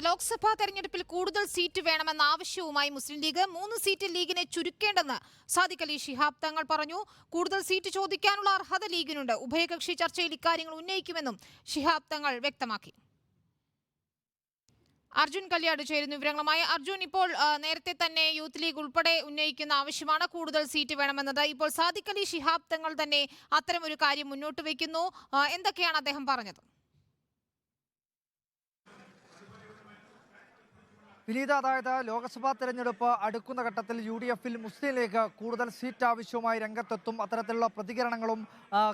ലോക്സഭാ തെരഞ്ഞെടുപ്പിൽ കൂടുതൽ സീറ്റ് വേണമെന്ന ആവശ്യവുമായി മുസ്ലിം ലീഗ് മൂന്ന് സീറ്റ് ലീഗിനെ ചുരുക്കേണ്ടെന്ന് സാദിഖ് അലി ഷിഹാബ് തങ്ങൾ പറഞ്ഞു. കൂടുതൽ സീറ്റ് ചോദിക്കാനുള്ള അർഹത ലീഗിനുണ്ട്. ഉഭയകക്ഷി ചർച്ചയിൽ ഇക്കാര്യങ്ങൾ ഉന്നയിക്കുമെന്നും ഷിഹാബ് തങ്ങൾ വ്യക്തമാക്കി. അർജുൻ കല്യാട് ചേരുന്നു വിവരങ്ങളുമായി. അർജുൻ ഇപ്പോൾ നേരത്തെ തന്നെ യൂത്ത് ലീഗ് ഉൾപ്പെടെ ഉന്നയിക്കുന്ന ആവശ്യമാണ് കൂടുതൽ സീറ്റ് വേണമെന്നത്. ഇപ്പോൾ സാദിഖ് അലി ഷിഹാബ് തങ്ങൾ തന്നെ അത്തരമൊരു കാര്യം മുന്നോട്ട് വയ്ക്കുന്നു. എന്തൊക്കെയാണ് അദ്ദേഹം പറഞ്ഞത്? വിനീത അതായത് ലോക്സഭാ തെരഞ്ഞെടുപ്പ് അടുക്കുന്ന ഘട്ടത്തിൽ യു ഡി എഫിൽ മുസ്ലിം ലീഗ് കൂടുതൽ സീറ്റ് ആവശ്യവുമായി രംഗത്തെത്തും. അത്തരത്തിലുള്ള പ്രതികരണങ്ങളും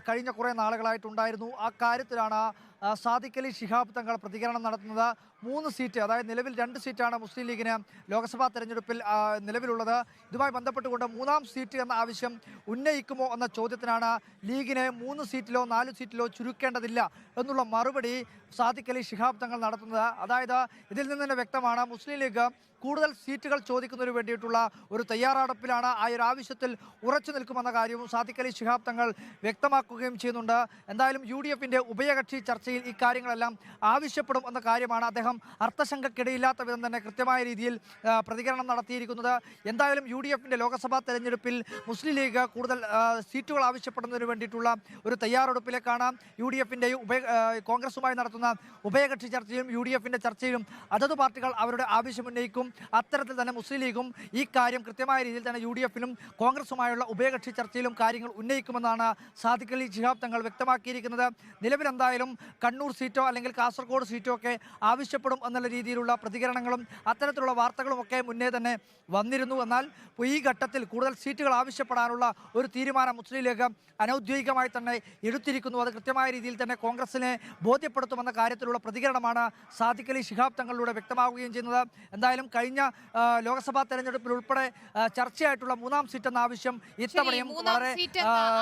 കഴിഞ്ഞ കുറേ നാളുകളായിട്ടുണ്ടായിരുന്നു. ആ കാര്യത്തിലാണ് ആ, സാദിഖ് അലി ശിഹാബ് തങ്ങൾ പ്രതികരണം നടത്തുന്നത് മൂന്ന് സീറ്റ് അതായത് നിലവിൽ രണ്ട് സീറ്റാണ് മുസ്ലിം ലീഗിന് ലോക്സഭാ തെരഞ്ഞെടുപ്പിൽ നിലവിലുള്ളത്. ഇതുമായി ബന്ധപ്പെട്ടുകൊണ്ട് മൂന്നാം സീറ്റ് എന്ന ആവശ്യം ഉന്നയിക്കുമോ എന്ന ചോദ്യത്തിനാണ് ലീഗിനെ മൂന്ന് സീറ്റിലോ നാല് സീറ്റിലോ ചുരുക്കേണ്ടതില്ല എന്നുള്ള മറുപടി സാദിഖ് അലി ശിഹാബ് തങ്ങൾ നടത്തുന്നത്. അതായത് ഇതിൽ നിന്ന് തന്നെ വ്യക്തമാണ് മുസ്ലിം ലീഗ് കൂടുതൽ സീറ്റുകൾ ചോദിക്കുന്നതിന് വേണ്ടിയിട്ടുള്ള ഒരു തയ്യാറെടുപ്പിലാണ് ആ ഒരു ആവശ്യത്തിൽ ഉറച്ചു നിൽക്കുമെന്ന കാര്യവും സാദിഖ് അലി ശിഹാബ് തങ്ങൾ വ്യക്തമാക്കുകയും ചെയ്യുന്നുണ്ട്. എന്തായാലും യു ഡി എഫിന്റെ ഉഭയകക്ഷി ചർച്ചയിൽ ഇക്കാര്യങ്ങളെല്ലാം കാര്യങ്ങളെല്ലാം ആവശ്യപ്പെടും എന്ന കാര്യമാണ് അദ്ദേഹം അർത്ഥശങ്കക്കിടയില്ലാത്ത വിധം തന്നെ കൃത്യമായ രീതിയിൽ പ്രതികരണം നടത്തിയിരിക്കുന്നത്. എന്തായാലും യു ഡി എഫിന്റെ ലോക്സഭാ തെരഞ്ഞെടുപ്പിൽ മുസ്ലിം ലീഗ് കൂടുതൽ സീറ്റുകൾ ആവശ്യപ്പെടുന്നതിന് വേണ്ടിയിട്ടുള്ള ഒരു തയ്യാറെടുപ്പിലേക്കാണ് യു ഡി എഫിന്റെയും ഉഭയ കോൺഗ്രസുമായി നടത്തുന്ന ഉഭയകക്ഷി ചർച്ചയും യു ഡി എഫിന്റെ ചർച്ചയിലും അതത് പാർട്ടികൾ അവരുടെ ആവശ്യം ഉന്നയിക്കും. അത്തരത്തിൽ തന്നെ മുസ്ലിം ലീഗും ഈ കാര്യം കൃത്യമായ രീതിയിൽ തന്നെ യു ഡി എഫിലും കോൺഗ്രസുമായുള്ള ഉഭയകക്ഷി ചർച്ചയിലും കാര്യങ്ങൾ ഉന്നയിക്കുമെന്നാണ് സാദിഖലി ജിഹാബ് തങ്ങൾ വ്യക്തമാക്കിയിരിക്കുന്നത്. നിലവിൽ എന്തായാലും കണ്ണൂർ സീറ്റോ അല്ലെങ്കിൽ കാസർഗോഡ് സീറ്റോ ഒക്കെ ആവശ്യപ്പെടും എന്നുള്ള രീതിയിലുള്ള പ്രതികരണങ്ങളും അത്തരത്തിലുള്ള വാർത്തകളും ഒക്കെ മുന്നേ തന്നെ വന്നിരുന്നു. എന്നാൽ ഈ ഘട്ടത്തിൽ കൂടുതൽ സീറ്റുകൾ ആവശ്യപ്പെടാനുള്ള ഒരു തീരുമാനം മുസ്ലിം ലീഗ് അനൗദ്യോഗികമായി തന്നെ എടുത്തിരിക്കുന്നു. അത് കൃത്യമായ രീതിയിൽ തന്നെ കോൺഗ്രസിനെ ബോധ്യപ്പെടുത്തുമെന്ന കാര്യത്തിലുള്ള പ്രതികരണമാണ് സാദിഖ് അലി ശിഹാബ് തങ്ങളിലൂടെ വ്യക്തമാവുകയും ചെയ്യുന്നത്. എന്തായാലും കഴിഞ്ഞ ലോക്സഭാ തെരഞ്ഞെടുപ്പിൽ ഉൾപ്പെടെ ചർച്ചയായിട്ടുള്ള മൂന്നാം സീറ്റ് എന്ന ആവശ്യം ഇത്തവണയും വളരെ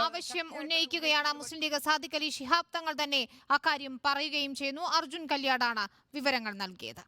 ആവശ്യം ഉന്നയിക്കുകയാണ് മുസ്ലിം ലീഗ് സാദിഖ് അലി ശിഹാബ് തങ്ങൾ തന്നെ അക്കാര്യം പറയുകയും ചെയ്യുന്നു. അർജുൻ കല്യാടാണ് വിവരങ്ങൾ നൽകിയത്.